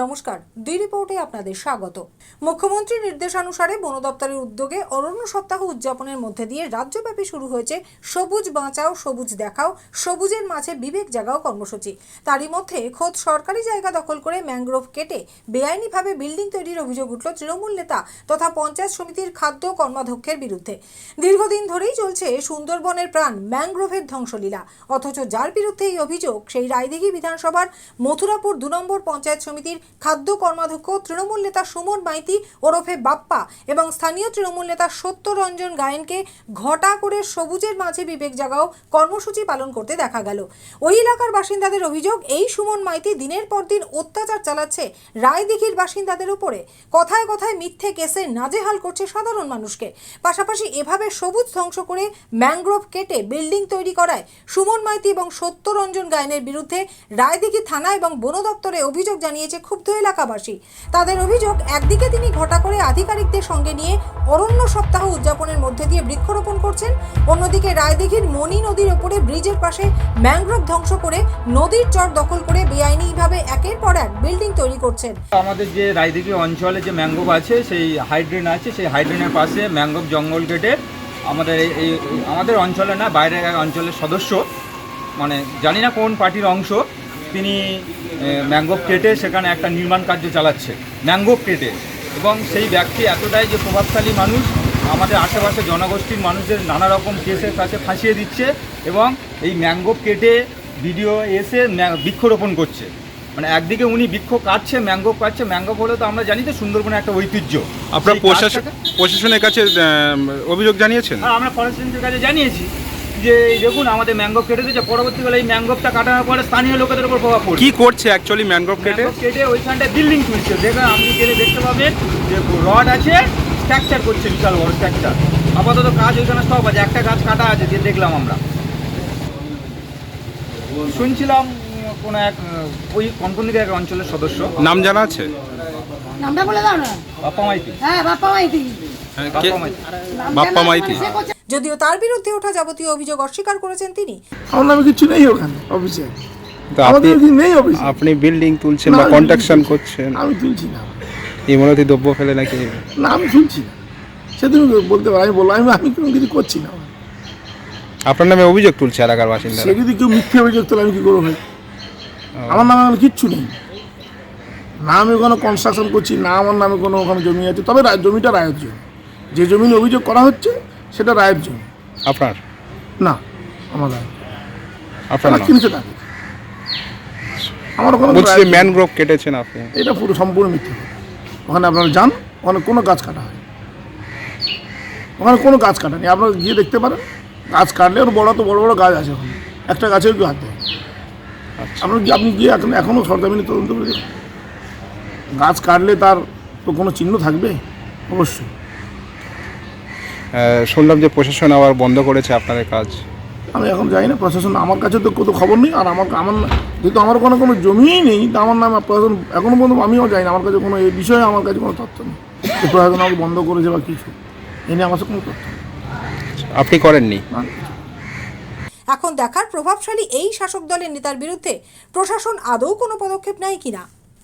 নমস্কার, দুই রিপোর্টে আপনাদের স্বাগত। মুখ্যমন্ত্রীর নির্দেশানুসারে বন দপ্তরের উদ্যোগে অরণ্য সপ্তাহ উদযাপনের মধ্যে দিয়ে রাজ্যব্যাপী শুরু হয়েছে সবুজ বাঁচাও, সবুজ দেখাও, সবুজের মাঝে বিবেক জাগাও কর্মসূচি। তারই মধ্যে খোদ সরকারি জায়গা দখল করে ম্যানগ্রোভ কেটে বেআইনিভাবে বিল্ডিং তৈরির অভিযোগ উঠল তৃণমূল নেতা তথা পঞ্চায়েত সমিতির খাদ্য কর্মাধ্যক্ষের বিরুদ্ধে। দীর্ঘদিন ধরেই চলছে সুন্দরবনের প্রাণ ম্যানগ্রোভের ধ্বংসলীলা। অথচ যার বিরুদ্ধে এই অভিযোগ, সেই রায়দিঘি বিধানসভার মথুরাপুর দু নম্বর পঞ্চায়েত সমিতির খাদ্য কর্মাধ্যক্ষ তৃণমূল নেতা সুমন মাইতি, ওরফে বাপ্পা এবং স্থানীয় তৃণমূল নেতা সত্যরঞ্জন গায়েনকে ঘটা করে সবুজের মাঝে বিবেক জাগাও কর্মসূচি পালন করতে দেখা গেল। ওই এলাকার বাসিন্দাদের অভিযোগ, এই সুমন মাইতি দিনের পর দিন অত্যাচার চালাচ্ছে রায়দিঘির বাসিন্দাদের উপরে। কথায় কথায় মিথ্যে কেসে নাজেহাল করছে সাধারণ মানুষকে। পাশাপাশি এভাবে সবুজ ধ্বংস করে ম্যানগ্রোভ কেটে বিল্ডিং তৈরি করায় সুমন মাইতি এবং সত্যরঞ্জন গায়নের বিরুদ্ধে রায়দিঘি থানা এবং বন দপ্তরে অভিযোগ জানিয়েছে ক্ষুব্ধ এলাকাবাসী। তাদের অভিযোগ, একদিকে তিনি ঘটা করে আধিকারিকদের সঙ্গে নিয়ে অরণ্য সপ্তাহ উদযাপনের মধ্যে দিয়ে বৃক্ষরোপণ করছেন, অন্যদিকে রায়দিঘির মণি নদীর ওপরে ব্রিজের পাশে ম্যানগ্রোভ ধ্বংস করে নদীর চর দখল করে বেআইনিভাবে একের পর এক বিল্ডিং তৈরি করছেন। আমাদের যে রায়দিঘি অঞ্চলে যে ম্যাঙ্গোভ আছে, সেই হাইড্রেন আছে, সেই হাইড্রেনের পাশে ম্যাঙ্গোভ জঙ্গল কেটে আমাদের এই, এই- আমাদের অঞ্চলে না, বাইরের এক অঞ্চলের সদস্য মানে জানি না কোন পার্টির অংশ তিনি ম্যাঙ্গোভ কেটে সেখানে একটা নির্মাণ কার্য চালাচ্ছে। ম্যাঙ্গোভ কেটে এবং সেই ব্যক্তি এতটাই যে প্রভাবশালী মানুষ আমাদের আশেপাশে জনগোষ্ঠীর মানুষদের নানা রকম কেসের কাছে ফাঁসিয়ে দিচ্ছে এবং এই ম্যাঙ্গোভ কেটে ভিডিও এসে বৃক্ষরোপণ করছে। মানে একদিকে উনি বৃক্ষ কাটছে ম্যাঙ্গো কাটছে ম্যাঙ্গো হলে তো আমরা জানি তো সুন্দরবনের একটা ঐতিহ্য। আপনার প্রশাসনের কাছে অভিযোগ জানিয়েছেন? আর আমরা ফরেস্ট কাছে জানিয়েছি। যে দেখুন আমাদের ম্যাঙ্গো কেটে দিয়েছে পরবর্তীকালে এই ম্যাঙ্গোটা কাটানোর পরে স্থানীয় লোকেদের উপর প্রভাব পড়বে। কি করছে অ্যাকচুয়ালি ম্যানগ্রোভ কেটে? কেটে ওইখানটায় বিল্ডিং তুলছে। দেখেন আপনি গেলে দেখতে পাবেন যে রড আছে স্ট্রাকচার করছে বিশাল বড় স্ট্রাকচার আপাতত কাজ ওইখানে সব আছে একটা গাছ কাটা আছে যে দেখলাম আমরা। শুনছিলাম কোনো এক ওই কনকনিকে এক অঞ্চলের সদস্য। নাম জানা আছে? নামটা বলে দাও না। বাপ্পা মাইতি। হ্যাঁ বাপ্পা মাইতি। হ্যাঁ, বাপ্পা মাইতি। যদিও তার বিরুদ্ধে ওঠা যাবতীয় অভিযোগ অস্বীকার করেছেন তিনি। আমার নামে কিছু নেই ওখানে অফিসে। তো আমাদের আপনি কিছু নেই অফিসে। আপনি বিল্ডিং তুলছেন না, বা আমি কন্ট্রাকশন করছেন। আমি তুলছি না। ইমরতি দ্রব্য ফেলে নাকি? না আমি তুলছি না। সে তুমি বলতে পারো আমি বললাম আমি আমি কোনো কিছু করছি না। আপনার নামে অভিযোগ তুলছে এলাকার বাসিন্দারা। সে যদি কেউ মিথ্যে অভিযোগ তোলে আমি কি করব ভাই? আমার নামে ওখানে কিচ্ছু নেই। না আমি ওখানে কনস্ট্রাকশন করছি না আমার নামে কোনো ওখানে জমি আছে। তবে জমিটা রায়ের জমি যে জমি নিয়ে অভিযোগ করা হচ্ছে সেটা রায়ের জমি আপনার? না আমার রায়। আপনার তারা কিনছে তাকে। আমার ওখানে বলছি রায়ের ম্যানগ্রোভ কেটেছেন আপনি। এটা পুরো সম্পূর্ণ মিথ্যে। কথা। ওখানে আপনারা যান ওখানে কোনো গাছ কাটা হয় ওখানে কোনো গাছ কাটা নেই। আপনারা গিয়ে দেখতে পারেন। গাছ কাটলে ওর বড় তো বড় বড় গাছ আছে ওখানে। একটা কেউ হাত দেয়। আপনার গিয়ে- আপনি গিয়ে এখন এখনও সরদামিনী তদন্ত করে দেখুন। গাছ কাটলে তার তো কোনো চিহ্ন থাকবে? অবশ্যই। শুনলাম যে প্রশাসন আবার বন্ধ করেছে আপনাদের কাজ। আমি এখন যাই না প্রশাসন আমার কাছে তো কোনো খবর নেই আর আমার আমার যেহেতু আমার কোনো কোনো জমিই নেই তা আমার নাম প্রশাসন এখনও পর্যন্ত আমিও যাই না আমার কাছে কোনো এই বিষয়ে আমার কাছে কোনো তথ্য নেই প্রশাসন আমাকে বন্ধ করেছে বা কিছু। এ নিয়ে আমার কাছে কোনো তথ্য আপনি করেননি? এখন দেখার প্রভাবশালী এই শাসক দলের নেতার বিরুদ্ধে প্রশাসন আদৌ কোনো পদক্ষেপ নেয় কিনা?